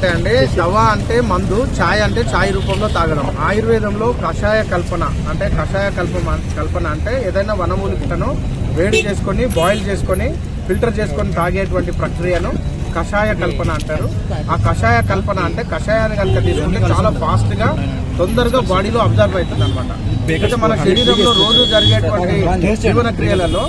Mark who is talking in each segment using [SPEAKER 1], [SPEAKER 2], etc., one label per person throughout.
[SPEAKER 1] అంటే అండి దవా అంటే మందు ఛాయ్ అంటే ఛాయ్ రూపంలో తాగడం. ఆయుర్వేదంలో కషాయ కల్పన అంటే కషాయ కల్పన కల్పన అంటే ఏదైనా వనమూలికను వేడి చేసుకొని బాయిల్ చేసుకొని ఫిల్టర్ చేసుకొని తాగేటువంటి ప్రక్రియను కషాయ కల్పన అంటారు. ఆ కషాయ కల్పన అంటే కషాయాన్ని కనుక తీసుకుంటే చాలా ఫాస్ట్గా తొందరగా బాడీలో అబ్జర్వ్ అవుతుంది అనమాట మన శరీరంలో రోజు జరిగేటువంటి జీవన క్రియలలో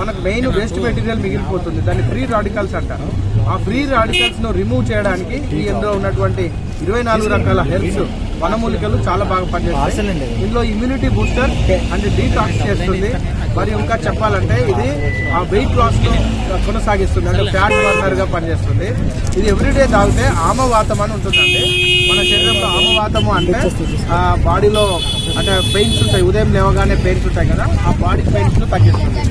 [SPEAKER 1] మనకు మెయిన్ వేస్ట్ మెటీరియల్ మిగిలిపోతుంది. దాన్ని ఫ్రీ రాడికల్స్ అంటారు. ఆ ఫ్రీ రాడికల్స్ను రిమూవ్ చేయడానికి ఈ ఇందులో ఉన్నటువంటి ఇరవై నాలుగు రకాల హెల్త్ వనమూలికలు చాలా బాగా పనిచేస్తాయి. ఇందులో ఇమ్యూనిటీ బూస్టర్ అండ్ డీటాక్స్ చేస్తుంది. మరి ఇంకా చెప్పాలంటే ఇది ఆ వెయిట్ లాస్ను కొనసాగిస్తుంది. అంటే ఫ్యాట్ బర్నర్గా పనిచేస్తుంది. ఇది ఎవ్రీడే తాగితే ఆమవాతం అని ఉంటుందండి. మన శరీరంలో ఆమవాతము అంటే ఆ బాడీలో అంటే పెయిన్స్ ఉంటాయి. ఉదయం లేవగానే పెయిన్స్ ఉంటాయి కదా ఆ బాడీ పెయిన్స్ను తగ్గిస్తుంది.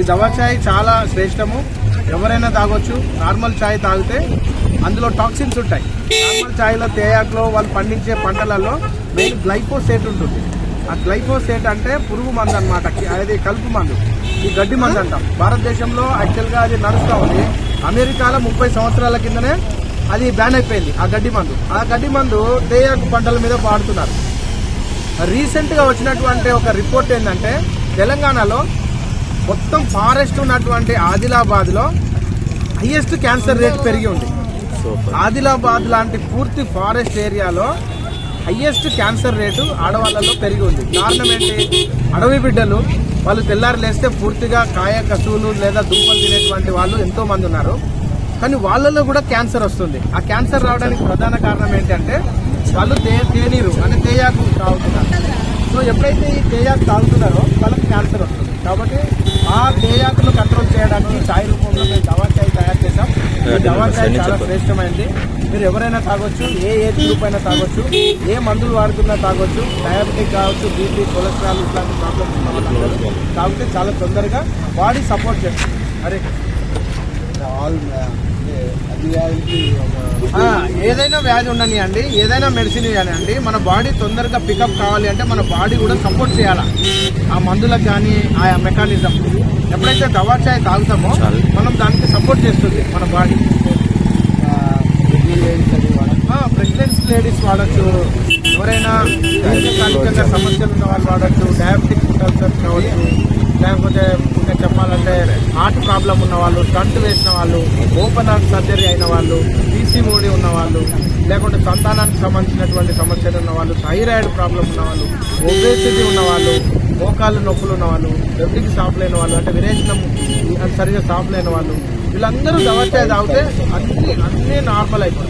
[SPEAKER 1] ఈ దవా చాయ్ చాలా శ్రేష్టము. ఎవరైనా తాగొచ్చు. నార్మల్ చాయ్ తాగితే అందులో టాక్సిన్స్ ఉంటాయి. నార్మల్ చాయ్లో తేయాకులో వాళ్ళు పండించే పంటలలో మెయిన్ గ్లైఫోసేట్ ఉంటుంది. ఆ గ్లైఫోసేట్ అంటే పురుగు మందు అనమాట అది కలుపు మందు. ఈ గడ్డి మందు అంటాం. భారతదేశంలో యాక్చువల్గా అది నడుస్తూ ఉంది. అమెరికాలో ముప్పై సంవత్సరాల కిందనే అది బ్యాన్ అయిపోయింది ఆ గడ్డి మందు. ఆ గడ్డి మందు తేయాకు పంటల మీద వాడుతున్నారు. రీసెంట్గా వచ్చినటువంటి ఒక రిపోర్ట్ ఏంటంటే తెలంగాణలో మొత్తం ఫారెస్ట్ ఉన్నటువంటి ఆదిలాబాద్లో హైయెస్ట్ క్యాన్సర్ రేట్ పెరిగి ఉంది. ఆదిలాబాద్ లాంటి పూర్తి ఫారెస్ట్ ఏరియాలో హైయెస్ట్ క్యాన్సర్ రేటు ఆడవాళ్ళలో పెరిగి ఉంది. కారణం ఏంటి? అడవి బిడ్డలు వాళ్ళు తెల్లారు లేస్తే పూర్తిగా కాయ కసువులు లేదా దుంపలు తినేటువంటి వాళ్ళు ఎంతో మంది ఉన్నారు. కానీ వాళ్ళలో కూడా క్యాన్సర్ వస్తుంది. ఆ క్యాన్సర్ రావడానికి ప్రధాన కారణం ఏంటంటే వాళ్ళు తే తేనీరు అంటే తేయాకు తాగుతున్నారు. సో ఎప్పుడైతే ఈ తేయాకు తాగుతున్నారో వాళ్ళకి క్యాన్సర్ వస్తుంది. కాబట్టి ఆ తేయాకును కంట్రోల్ చేయడానికి ఛాయ్ రూపంలో మేము దవా చాయ్ చాలా శ్రేష్టమైంది. మీరు ఎవరైనా తాగొచ్చు ఏ ఏజ్ గ్రూప్ అయినా తాగొచ్చు ఏ మందులు వాడుతున్నా తాగొచ్చు డయాబెటిక్ కావచ్చు బీపీ కొలెస్ట్రాల్ ఇట్లాంటి ప్రాబ్లమ్స్ ఉన్న తాగితే చాలా తొందరగా బాడీ సపోర్ట్ చేస్తుంది. అరే
[SPEAKER 2] ఆల్ అన్ని వ్యాధులకి ఒక
[SPEAKER 1] ఆ, ఏదైనా వ్యాధి ఉండని అండి ఏదైనా మెడిసిన్ అండి మన బాడీ తొందరగా పికప్ కావాలి అంటే మన బాడీ కూడా సపోర్ట్ చేయాలి? ఆ మందులకు కానీ ఆ మెకానిజం ఎప్పుడైతే దవా చాయ్ తాగుతామో మనం దానికి సపోర్ట్ చేస్తుంది మన బాడీ ప్రెగ్నెన్సీ లేడీస్ వాడచ్చు. ఎవరైనా దీర్ఘకాలికంగా సమస్యలు ఉన్న వాళ్ళు వాడచ్చు డయాబెటిక్ కావచ్చు. లేకపోతే ఇంకా చెప్పాలంటే హార్ట్ ప్రాబ్లం ఉన్న వాళ్ళు స్టంట్ వేసిన వాళ్ళు ఓపెన్ హార్ట్ సర్జరీ అయిన వాళ్ళు పీసీఓడి ఉన్న వాళ్ళు లేకుంటే సంతానానికి సంబంధించినటువంటి సమస్యలు ఉన్న వాళ్ళు థైరాయిడ్ ప్రాబ్లం ఉన్న వాళ్ళు ఒబేసిటీ ఉన్న వాళ్ళు మోకాళ్ళు నొప్పులు ఉన్న వాళ్ళు ఎవరికి స్టాప్ లేని వాళ్ళు అంటే విరేచనం సరిగా స్టాప్ లేని వాళ్ళు వీళ్ళందరూ దవచాయ్ తాగితే అన్ని అన్నీ నార్మల్ అయిపోతాయి.